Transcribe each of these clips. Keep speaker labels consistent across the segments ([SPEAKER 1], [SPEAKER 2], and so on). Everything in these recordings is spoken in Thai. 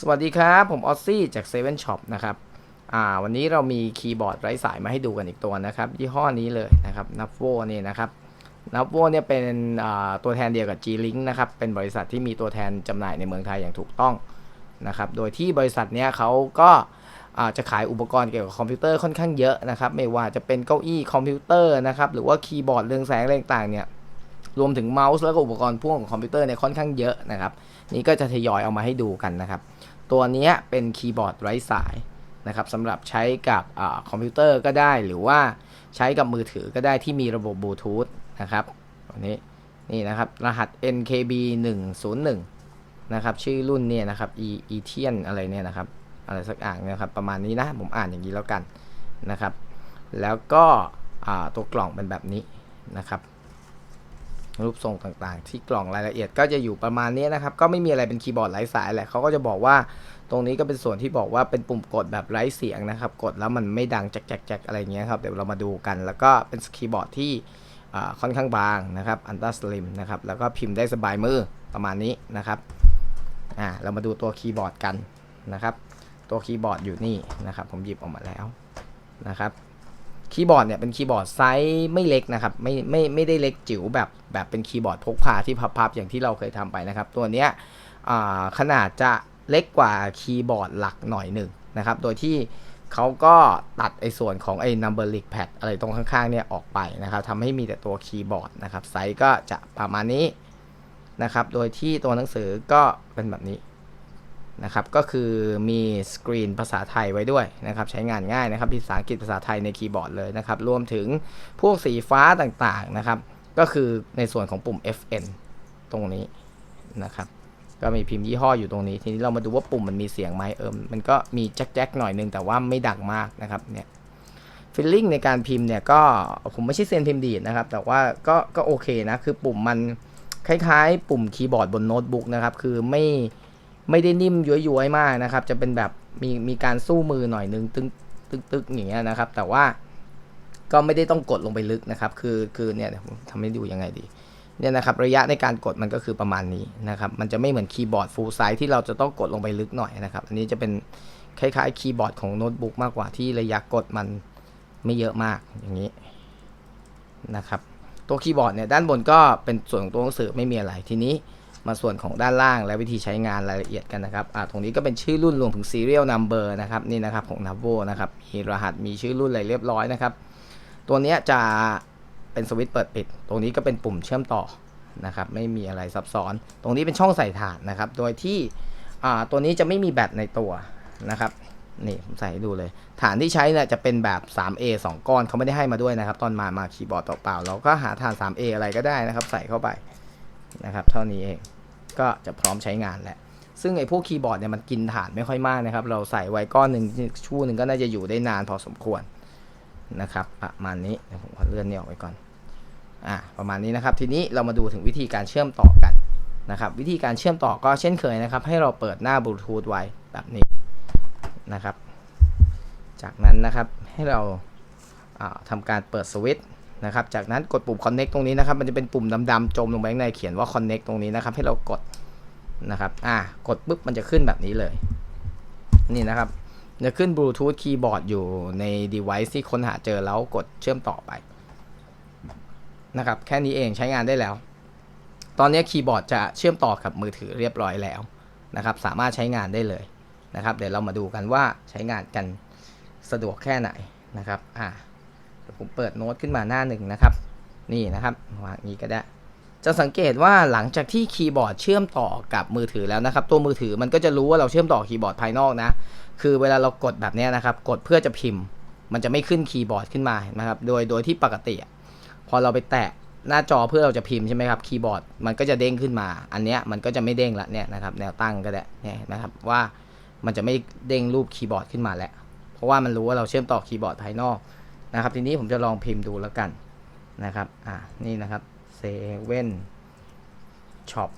[SPEAKER 1] สวัสดีครับ ผมออซซี่จาก Seven Shop นะครับวันนี้เรามีคีย์บอร์ดไร้สายมาให้ดูกันอีกตัวนะครับ ยี่ห้อนี้เลยนะครับนับโวนี่นะครับนับโวเนี่ยเป็นตัวแทนเดียวกับ G-Link นะครับ เป็นบริษัทที่มีตัวแทนจำหน่ายในเมืองไทยอย่างถูกต้องนะครับ โดยที่บริษัทเนี้ยเขาก็าจะขายอุปกรณ์เกี่ยวกับคอมพิวเตอร์ค่อนข้างเยอะนะครับ ไม่ว่าจะเป็นเก้าอี้คอมพิวเตอร์นะครับหรือว่าคีย์บอร์ดเรืองแสงอะไรต่างๆเนี่ยรวมถึงเมาส์แล้วก็อุปกรณ์พ่วงของคอมพิวเตอร์เนี่ยค่อนข้างเยอะนะครับ นี่ก็จะทยอยเอามาให้ดูกันนะครับ ตัวนี้เป็นคีย์บอร์ดไร้สายนะครับสำหรับใช้กับอคอมพิวเตอร์ก็ได้หรือว่าใช้กับมือถือก็ได้ที่มีระบบบลูทูธนะครับตัวนี้นี่นะครับรหัส NKB 101นะครับชื่อรุ่นเนี่ยนะครับ e e t i a n อะไรเนี่ยนะครับอะไรสักอย่างนะครับประมาณนี้นะผมอ่านอย่างนี้แล้วกันนะครับ แล้วก็ตัวกล่องเป็นแบบนี้นะครับ รูปทรงต่างๆ ที่กล่องรายละเอียดก็จะอยู่ประมาณนี้นะครับ ก็ไม่มีอะไรเป็นคีย์บอร์ดไร้สายแหละเขาก็จะบอกว่าตรงนี้ก็เป็นส่วนที่บอกว่าเป็นปุ่มกดแบบไร้เสียงนะครับ กดแล้วมันไม่ดังแจ๊กๆๆอะไรเงี้ยครับเดี๋ยวเรามาดูกัน แล้วก็เป็นคีย์บอร์ดที่ค่อนข้างบางนะครับอันตราสลิมนะครับแล้วก็พิมพ์ได้สบายมือประมาณนี้นะครับอ่าเรามาดูตัวคีย์บอร์ดกันนะครับ ตัวคีย์บอร์ดอยู่นี่นะครับ ผมหยิบออกมาแล้วนะครับ คีย์บอร์ดเนี่ยเป็นคีย์บอร์ดไซส์ไม่เล็กนะครับไม่ไม่ไม่ได้เล็กจิ๋วแบบแบบเป็นคีย์บอร์ดพกพาที่พับๆอย่างที่เราเคยทำไปนะครับ ตัวเนี้ยขนาดจะเล็กกว่าคีย์บอร์ดหลักหน่อยหนึ่งนะครับ โดยที่เขาก็ตัดไอ้ส่วนของไอ้ number link pad อะไรตรงข้างๆเนี่ยออกไปนะครับทำให้มีแต่ตัวคีย์บอร์ดนะครับไซส์ก็จะประมาณนี้นะครับ โดยที่ตัวหนังสือก็เป็นแบบนี้ นะครับก็คือมีสกรีนภาษาไทยไว้ด้วยนะครับใช้งานง่ายนะครับภาษาอังกฤษภาษาไทยในคีย์บอร์ดเลยนะครับรวมถึงพวกสีฟ้าต่างๆนะครับก็คือในส่วนของปุ่ม FN ตรงนี้นะครับก็มีพิมพ์ยี่ห้ออยู่ตรงนี้ ทีนี้เรามาดูว่าปุ่มมันมีเสียงไหมเออมันก็มีแจ๊กๆหน่อยนึงแต่ว่าไม่ดังมากนะครับเนี่ยฟิลลิ่งในการพิมพ์เนี่ยก็ผมไม่ใช่เซียนพิมพ์ดีดนะครับ แต่ว่าก็ก็โอเคนะคือปุ่มมันคล้ายๆ ปุ่มคีย์บอร์ดบนโน้ตบุ๊กนะครับคือไม่ ไม่ได้นิ่มย้วยๆมากนะครับ จะเป็นแบบมีมีการสู้มือหน่อยนึงตึงตึกตึกอย่างเงี้ยนะครับ แต่ว่าก็ไม่ได้ต้องกดลงไปลึกนะครับ คือคือเนี่ยผมทำให้ดูยังไงดีเนี่ยนะครับระยะในการกดมันก็คือประมาณนี้นะครับ มันจะไม่เหมือนคีย์บอร์ดฟูลไซส์ที่เราจะต้องกดลงไปลึกหน่อยนะครับ อันนี้จะเป็นคล้ายๆคีย์บอร์ดของโน้ตบุ๊กมากกว่าที่ระยะกดมันไม่เยอะมากอย่างนี้นะครับ ตัวคีย์บอร์ดเนี่ยด้านบนก็เป็นส่วนของตัวหนังสือไม่มีอะไรทีนี้ มาส่วนของด้านล่างและวิธีใช้งานรายละเอียดกันนะครับตรงนี้ก็เป็นชื่อรุ่นรวมถึง serial number นะครับนี่นะครับของ n a v o นะครับมีรหัสมีชื่อรุ่นอะไรเรียบร้อยนะครับ ตัวนี้จะเป็นสวิตช์เปิดปิด ตรงนี้ก็เป็นปุ่มเชื่อมต่อนะครับไม่มีอะไรซับซ้อน ตรงนี้เป็นช่องใส่ถ่านนะครับ โดยที่ตัวนี้จะไม่มีแบตในตัวนะครับนี่ผมใส่ให้ดูเลย ฐานที่ใช้เนี่ยจะเป็นแบบ 3A 2 ก้อนเขาไม่ได้ให้มาด้วยนะครับ ตอนมามาคีย์บอร์ดเปล่าๆเราก็หาฐาน 3A อะไรก็ได้นะครับ ใส่เข้าไปนะครับ เท่านี้เอง ก็จะพร้อมใช้งานแหละซึ่งไอ้พวกคีย์บอร์ดเนี่ยมันกินถ่านไม่ค่อยมากนะครับ เราใส่ไว้ก้อนหนึ่งชู่หนึ่งก็น่าจะอยู่ได้นานพอสมควรนะครับ ประมาณนี้ผมขอเลื่อนนี่ออกไปก่อนอ่าประมาณนี้นะครับ ทีนี้เรามาดูถึงวิธีการเชื่อมต่อกันนะครับ วิธีการเชื่อมต่อก็เช่นเคยนะครับ ให้เราเปิดหน้าบลูทูธไว้แบบนี้นะครับ จากนั้นนะครับให้เราาทำการเปิดสวิตช์ นะครับ จากนั้นกดปุ่ม connect ตรงนี้นะครับ มันจะเป็นปุ่มดำๆจมลงไปข้างในเขียนว่า connect ตรงนี้นะครับ ให้เรากดนะครับ อ่า กดปุ๊บ มันจะขึ้นแบบนี้เลย นี่นะครับ จะขึ้นบลูทูธคีย์บอร์ดอยู่ใน device ที่ค้นหาเจอแล้วกดเชื่อมต่อไป นะครับ แค่นี้เองใช้งานได้แล้ว ตอนนี้คีย์บอร์ดจะเชื่อมต่อกับมือถือเรียบร้อยแล้วนะครับ สามารถใช้งานได้เลยนะครับ เดี๋ยวเรามาดูกันว่าใช้งานกันสะดวกแค่ไหนนะครับ อ่า ผมเปิดโน้ตขึ้นมาหน้าหนึ่งนะครับ นี่นะครับวางงนี้ก็ได้ จะสังเกตว่าหลังจากที่คีย์บอร์ดเชื่อมต่อกับมือถือแล้วนะครับ ตัวมือถือมันก็จะรู้ว่าเราเชื่อมต่อคีย์บอร์ดภายนอกนะ คือเวลาเรากดแบบนี้นะครับ กดเพื่อจะพิมพ์ มันจะไม่ขึ้นคีย์บอร์ดขึ้นมานะครับ โดยโดยที่ปกติ พอเราไปแตะหน้าจอเพื่อเราจะพิมพ์ใช่ไหมครับคีย์บอร์ดมันก็จะเด้งขึ้นมา อันเนี้ยมันก็จะไม่เด้งละเนี่ยนะครับแนวตั้งก็ได้เนี่ยนะครับว่ามันจะไม่เด้งรูปคีย์บอร์ดขึ้นมาแล้ว เพราะว่ามันรู้ว่าเราเชื่อมต่อคีย์บอร์ดภายนอก นะครับ ทีนี้ผมจะลองพิมพ์ดูแล้วกันนะครับ อ่านี่นะครับเซเว่นช็อป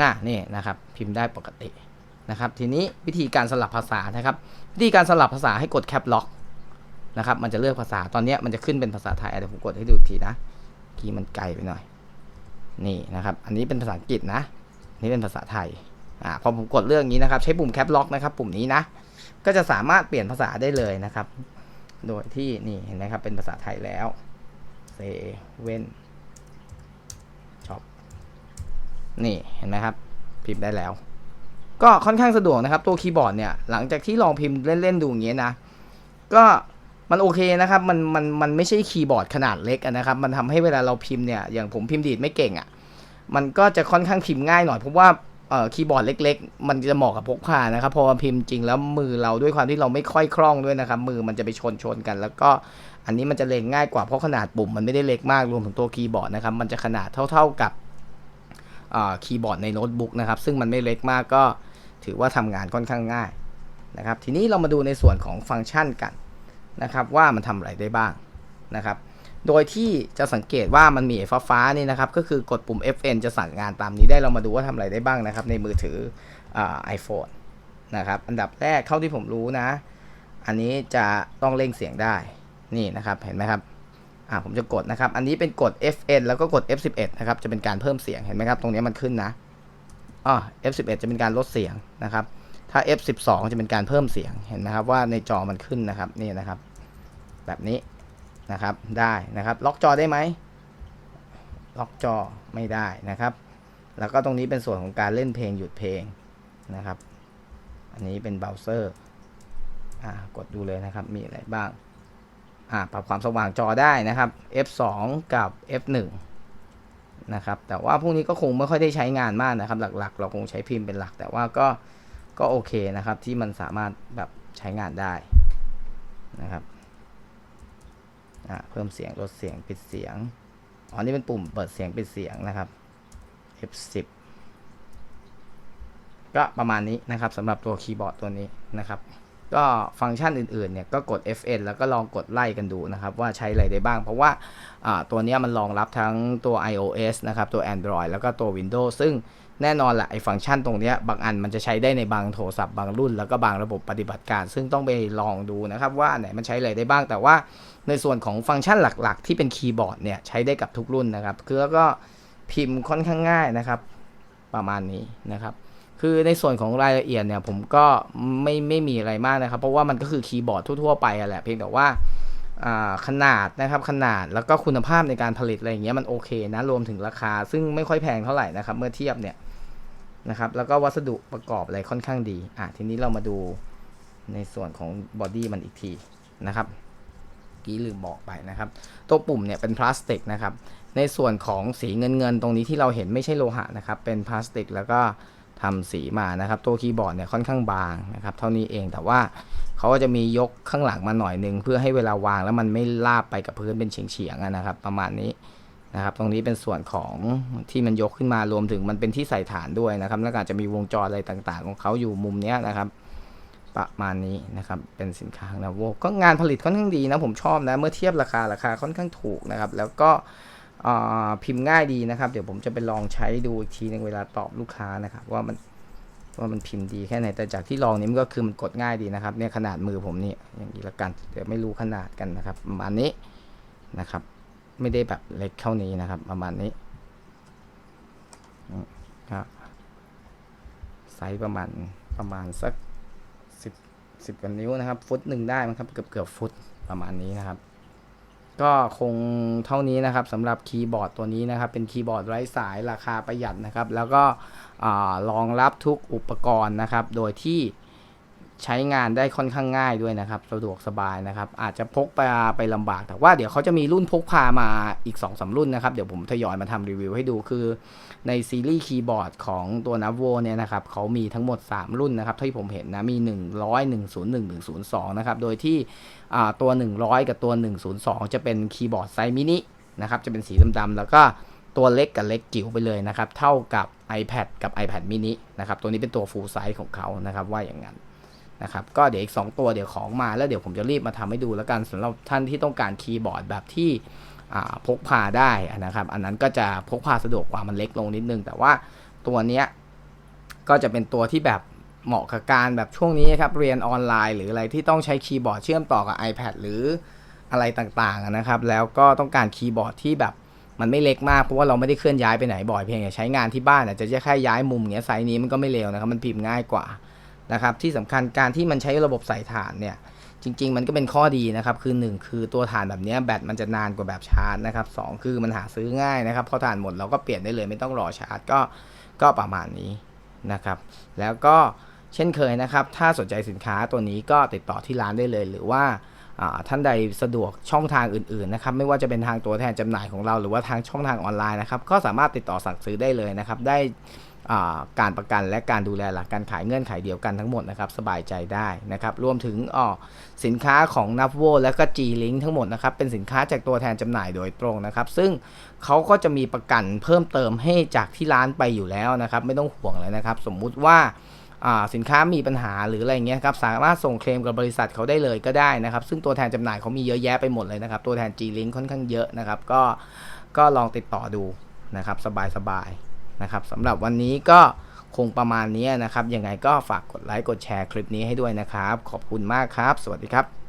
[SPEAKER 1] ง่านี่นะครับ พิมพ์ได้ปกตินะครับ ทีนี้วิธีการสลับภาษานะครับ วิธีการสลับภาษาให้กดแคปล็อกนะครับ มันจะเลือกภาษาตอนนี้มันจะขึ้นเป็นภาษาไทยเดี๋ยวผมกดให้ดูอีกทีนะคีย์มันไกลไปหน่อย นี่นะครับ อันนี้เป็นภาษาอังกฤษนะ นี่เป็นภาษาไทยอ่าพอผมกดเรื่องนี้นะครับ ใช้ปุ่มแคปล็อกนะครับ ปุ่มนี้นะ ก็จะสามารถเปลี่ยนภาษาได้เลยนะครับ โดยที่นี่เห็นไหมครับ เป็นภาษาไทยแล้วเซเว่นช็อปนี่เห็นไหมครับ พิมพ์ได้แล้ว ก็ค่อนข้างสะดวกนะครับ ตัวคีย์บอร์ดเนี่ย หลังจากที่ลองพิมพ์เล่น ๆ ดูอย่างเงี้ยนะ ก็มันโอเคนะครับ มันมันมันไม่ใช่คีย์บอร์ดขนาดเล็กนะครับ มันทำให้เวลาเราพิมพ์เนี่ย อย่างผมพิมพ์ดีดไม่เก่งอะ่ะ มันก็จะค่อนข้างพิมพ์ง่ายหน่อยเพราะว่า คีย์บอร์ดเล็ก ๆ มันจะเหมาะกับพกพานะครับพอพิมพ์จริงแล้วมือเราด้วยความที่เราไม่ค่อยคล่องด้วยนะครับ มือมันจะไปชนชนกัน แล้วก็อันนี้มันจะเล็งง่ายกว่าเพราะขนาดปุ่มมันไม่ได้เล็กมากรวมถึงตัวคีย์บอร์ดนะครับมันจะขนาดเท่า ๆกับอ่าคีย์บอร์ดในโน้ตบุ๊กนะครับซึ่งมันไม่เล็กมากก็ถือว่าทำงานค่อนข้างง่ายนะครับทีนี้เรามาดูในส่วนของฟังก์ชันกันนะครับว่ามันทำอะไรได้บ้างนะครับ โดยที่จะสังเกตว่ามันมีไอ้ฟ้าๆนี่นะครับ ก็คือกดปุ่ม FN จะสั่งงานตามนี้ได้เรามาดูว่าทำอะไรได้บ้างนะครับ ในมือถือไอโฟนนะครับ อันดับแรกเท่าที่ผมรู้นะ อันนี้จะต้องเร่งเสียงได้นี่นะครับเห็นไหมครับอ่าผมจะกดนะครับ อันนี้เป็นกด FN แล้วก็กด F11 นะครับ จะเป็นการเพิ่มเสียงเห็นไหมครับ ตรงนี้มันขึ้นนะอ๋อ F11 จะเป็นการลดเสียงนะครับ ถ้า F12 จะเป็นการเพิ่มเสียงเห็นไหมครับว่าในจอมันขึ้นนะครับนี่นะครับ แบบนี้ นะครับได้นะครับล็อกจอได้ไหมล็อกจอไม่ได้นะครับ แล้วก็ตรงนี้เป็นส่วนของการเล่นเพลงหยุดเพลงนะครับ อันนี้เป็นเบราว์เซอร์อ่ากดดูเลยนะครับมีอะไรบ้างอ่าปรับความสว่างจอได้นะครับ F2 กับ F1 นะครับแต่ว่าพวกนี้ก็คงไม่ค่อยได้ใช้งานมากนะครับ หลักๆ เราคงใช้พิมพ์เป็นหลัก แต่ว่าก็ก็โอเคนะครับที่มันสามารถแบบใช้งานได้นะครับ อ่าเพิ่มเสียงลดเสียงปิดเสียงอ๋อนี่เป็นปุ่มเปิดเสียงปิดเสียงนะครับ F10 ก็ประมาณนี้นะครับสำหรับตัวคีย์บอร์ดตัวนี้นะครับ ก็ฟังก์ชันอื่นๆเนี่ยก็กด FN แล้วก็ลองกดไล่กันดูนะครับ ว่าใช้อะไรได้บ้าง เพราะว่าอ่าตัวนี้มันรองรับทั้งตัว iOS นะครับ ตัว Android แล้วก็ตัว Windows ซึ่ง แน่นอนแหละไอ้ฟังก์ชันตรงนี้บางอันมันจะใช้ได้ในบางโทรศัพท์บางรุ่น แล้วก็บางระบบปฏิบัติการ ซึ่งต้องไปลองดูนะครับว่าไหนมันใช้อะไรได้บ้าง แต่ว่าในส่วนของฟังก์ชันหลักๆ ที่เป็นคีย์บอร์ดเนี่ยใช้ได้กับทุกรุ่นนะครับคือแล้วก็พิมพ์ค่อนข้างง่ายนะครับ ประมาณนี้นะครับ คือในส่วนของรายละเอียดเนี่ยผมก็ไม่ไม่มีอะไรมากนะครับ เพราะว่ามันก็คือคีย์บอร์ดทั่วๆไปอะแหละเพียงแต่ว่า ขนาดนะครับขนาดแล้วก็คุณภาพในการผลิตอะไรอย่างเงี้ยมันโอเคนะรวมถึงราคา ซึ่งไม่ค่อยแพงเท่าไหร่นะครับ เมื่อเทียบเนี่ยนะครับ แล้วก็วัสดุประกอบอะไรค่อนข้างดีอะทีนี้เรามาดูในส่วนของบอดี้มันอีกทีนะครับกี้ลืมบอกไปนะครับ ตัวปุ่มเนี่ยเป็นพลาสติกนะครับ ในส่วนของสีเงินเงินๆตรงนี้ที่เราเห็นไม่ใช่โลหะนะครับ เป็นพลาสติกแล้วก็ ทำสีมานะครับ ตัวคีย์บอร์ดเนี่ยค่อนข้างบางนะครับ เท่านี้เองแต่ว่าเขาก็จะมียกข้างหลังมาหน่อยหนึ่งเพื่อให้เวลาวางแล้วมันไม่ลาบไปกับพื้นเป็นเฉียงๆนะครับ ประมาณนี้นะครับ ตรงนี้เป็นส่วนของที่มันยกขึ้นมารวมถึงมันเป็นที่ใส่ฐานด้วยนะครับแล้วก็อาจจะมีวงจรอะไรต่างๆ ของเขาอยู่มุมเนี้ยนะครับ ประมาณนี้นะครับ เป็นสินค้าของนาโวก็งานผลิตค่อนข้างดีนะผมชอบนะเมื่อเทียบราคาราคาค่อนข้างถูกนะครับ แล้วก็ พิมพ์ง่ายดีนะครับ เดี๋ยวผมจะไปลองใช้ดูอีกทีหนึงเวลาตอบลูกค้านะครับ ว่ามันว่ามันพิมพ์ดีแค่ไหนแต่จากที่ลองนี้มันก็คือมันกดง่ายดีนะครับเนี่ยขนาดมือผมนี่อย่างนี้ละกันเดี๋ยวไม่รู้ขนาดกันนะครับประมาณนี้นะครับ ไม่ได้แบบเล็กเท่านี้นะครับ ประมาณนี้ครับไซส์ประมาณประมาณสักสิบสิบกว่านิ้วนะครับ ฟุตหนึ่งได้มั้งครับเกือบเกือบฟุตประมาณนี้นะครับ ก็คงเท่านี้นะครับสำหรับคีย์บอร์ดตัวนี้นะครับ เป็นคีย์บอร์ดไร้สายราคาประหยัดนะครับ แล้วก็อ่ารองรับทุกอุปกรณ์นะครับ โดยที่ ใช้งานได้ค่อนข้างง่ายด้วยนะครับ สะดวกสบายนะครับ อาจจะพกไปไปลำบาก แต่ว่าเดี๋ยวเขาจะมีรุ่นพกพามาอีก2อสรุ่นนะครับ เดี๋ยวผมทยอยมาทำรีวิวให้ดูคือในซีรีส์คีย์บอร์ดของตัว n a v o เนี่ยนะครับเขามีทั้งหมด 3 รุ่นนะครับที่ผมเห็นนะ มี 100 101 102 นะครับ โดยที่ตัว 100 กับตัว 102 จะเป็นคีย์บอร์ดไซส์มินินะครับจะเป็นสีดำๆแล้วก็ตัวเล็กกับเล็กจิ๋วไปเลยนะครับ เท่ากับ iPad กับ iPad mini นะครับ ตัวนี้เป็นตัว full size ของเขานะครับว่าอย่างนั้น นะครับก็เดี๋ยวอีก 2 ตัวเดี๋ยวของมาแล้วเดี๋ยวผมจะรีบมาทำให้ดูแล้วกันสำหรับท่านที่ต้องการคีย์บอร์ดแบบที่พกพาได้นะครับ อันนั้นก็จะพกพาสะดวกกว่ามันเล็กลงนิดนึง แต่ว่าตัวเนี้ยก็จะเป็นตัวที่แบบเหมาะกับการแบบช่วงนี้ครับเรียนออนไลน์ หรืออะไรที่ต้องใช้คีย์บอร์ดเชื่อมต่อกับ iPad หรืออะไรต่างๆนะครับ แล้วก็ต้องการคีย์บอร์ดที่แบบมันไม่เล็กมากเพราะว่าเราไม่ได้เคลื่อนย้ายไปไหนบ่อยเพียงแต่ใช้งานที่บ้านอาจจะแค่ย้ายมุมเงี้ยไซส์นี้มันก็ไม่เร็วนะครับมันพิมพ์ง่ายกว่า นะครับที่สำคัญการที่มันใช้ระบบใส่ถ่านเนี่ยจริง ๆ มันก็เป็นข้อดีนะครับคือ 1 คือตัวถ่านแบบนี้แบตมันจะนานกว่าแบบชาร์จนะครับสคือมันหาซื้อง่ายนะครับพอถ่านหมดเราก็เปลี่ยนได้เลยไม่ต้องรอชาร์จก็ก็ประมาณนี้นะครับแล้วก็เช่นเคยนะครับ ถ้าสนใจสินค้าตัวนี้ก็ติดต่อที่ร้านได้เลย หรือว่าท่านใดสะดวกช่องทางอื่นๆนะครับไม่ว่าจะเป็นทางตัวแทนจำหน่ายของเรา หรือว่าทางช่องทางออนไลน์นะครับก็สามารถติดต่อสั่งซื้อได้เลยนะครับได้ การประกันและการดูแลหลักการขายเงื่อนไขเดียวกันทั้งหมดนะครับสบายใจได้นะครับรวมถึงอ๋อสินค้าของ n a v o และก็ G-Link ทั้งหมดนะครับเป็นสินค้าจากตัวแทนจำหน่ายโดยตรงนะครับซึ่งเขาก็จะมีประกันเพิ่มเติมให้จากที่ร้านไปอยู่แล้วนะครับไม่ต้องห่วงเลยนะครับสมมุติว่าอ่าสินค้ามีปัญหาหรืออะไรเงี้ยครับสามารถส่งเคลมกับบริษัทเขาได้เลยก็ได้นะครับ ซึ่งตัวแทนจำหน่ายเขามีเยอะแยะไปหมดเลยนะครับ ตัวแทน G-Link ค่อนข้างเยอะนะครับ ก็ก็ลองติดต่อดูนะครับ สบายๆ นะครับสำหรับวันนี้ก็คงประมาณนี้นะครับ ยังไงก็ฝากกดไลค์กดแชร์คลิปนี้ให้ด้วยนะครับ ขอบคุณมากครับ สวัสดีครับ